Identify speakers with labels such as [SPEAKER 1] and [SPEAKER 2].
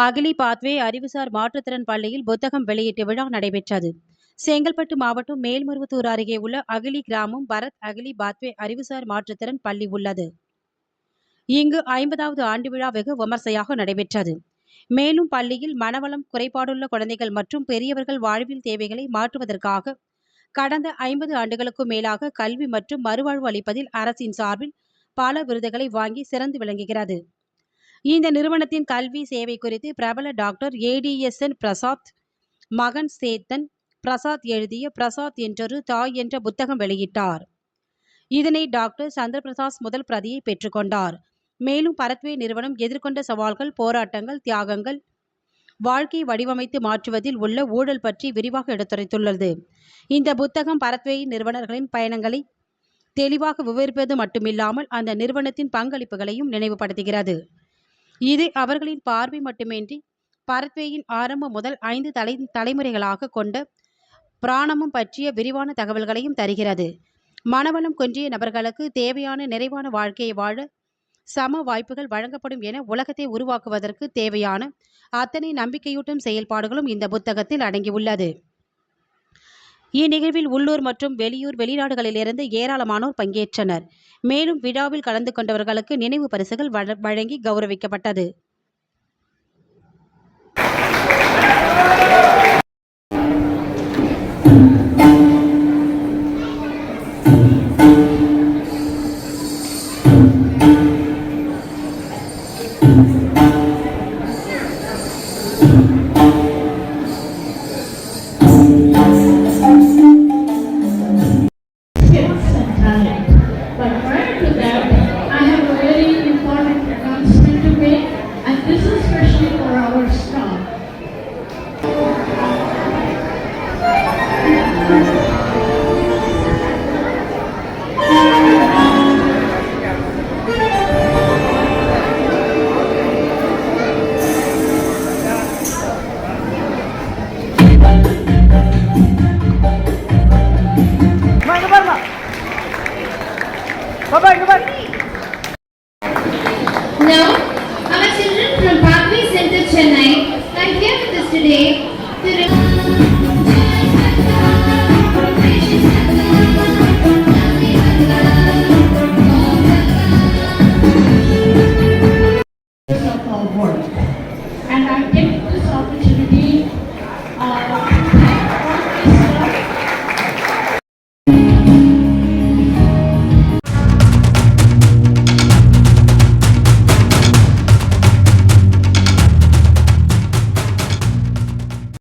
[SPEAKER 1] அகிலி pathway அறிவுசார் மாற்றுத்திறன் பள்ளியில் புத்தகம் வெளியீட்டு விழா நடைபெற்றது. செங்கல்பட்டு மாவட்டம் மேல்மருவத்தூர் அருகே உள்ள அகிலி கிராமம் பரத் அகிலி பாத்வே அறிவுசார் மாற்றுத்திறன் பள்ளி உள்ளது. இங்கு ஐம்பதாவது ஆண்டு விழா வெகு விமர்சையாக நடைபெற்றது. மேலும் பள்ளியில் மனவளம் குறைபாடுள்ள குழந்தைகள் மற்றும் பெரியவர்கள் வாழ்வில் தேவைகளை மாற்றுவதற்காக கடந்த ஐம்பது ஆண்டுகளுக்கும் மேலாக கல்வி மற்றும் மறுவாழ்வு அளிப்பதில் அரசின் சார்பில் பல விருதுகளை வாங்கி சிறந்து விளங்குகிறது. இந்த நிறுவனத்தின் கல்வி சேவை குறித்து பிரபல டாக்டர் ஏடிஎஸ்என் பிரசாத் மகன் சேத்தன் பிரசாத் எழுதிய பிரசாத் என்றொரு தாய் என்ற புத்தகம் வெளியிட்டார். இதனை டாக்டர் சந்திரபிரசாத் முதல் பிரதியை பெற்றுக்கொண்டார் மேலும் பரத்வே நிறுவனம் எதிர்கொண்ட சவால்கள் போராட்டங்கள் தியாகங்கள் வாழ்க்கை வடிவமைத்து மாற்றுவதில் உள்ள ஊழல் பற்றி விரிவாக எடுத்துரைத்துள்ளது. இந்த புத்தகம் பரத்வேயின் நிறுவனர்களின் பயணங்களை தெளிவாக விவரிப்பது மட்டுமில்லாமல் அந்த நிறுவனத்தின் பங்களிப்புகளையும் நினைவுபடுத்துகிறது. இது அவர்களின் பார்வை மட்டுமின்றி பரத்வேயின் ஆரம்பம் முதல் ஐந்து தலை தலைமுறைகளாக கொண்ட பிராணமும் பற்றிய விரிவான தகவல்களையும் தருகிறது. மனவளம் குன்றிய நபர்களுக்கு தேவையான நிறைவான வாழ்க்கையை வாழ சம வாய்ப்புகள் வழங்கப்படும் என உலகத்தை உருவாக்குவதற்கு தேவையான அத்தனை நம்பிக்கையூட்டும் செயல்பாடுகளும் இந்த புத்தகத்தில் அடங்கியுள்ளது. இந்நிகழ்வில் உள்ளூர் மற்றும் வெளியூர் வெளிநாடுகளிலிருந்து ஏராளமானோர் பங்கேற்றனர். மேலும் விழாவில் கலந்து கொண்டவர்களுக்கு நினைவு பரிசுகள் வழ- வழங்கி கௌரவிக்கப்பட்டது.
[SPEAKER 2] Now, our children from Pathway Center, Chennai, are here with us today
[SPEAKER 3] And I take this opportunity uh, to thank staff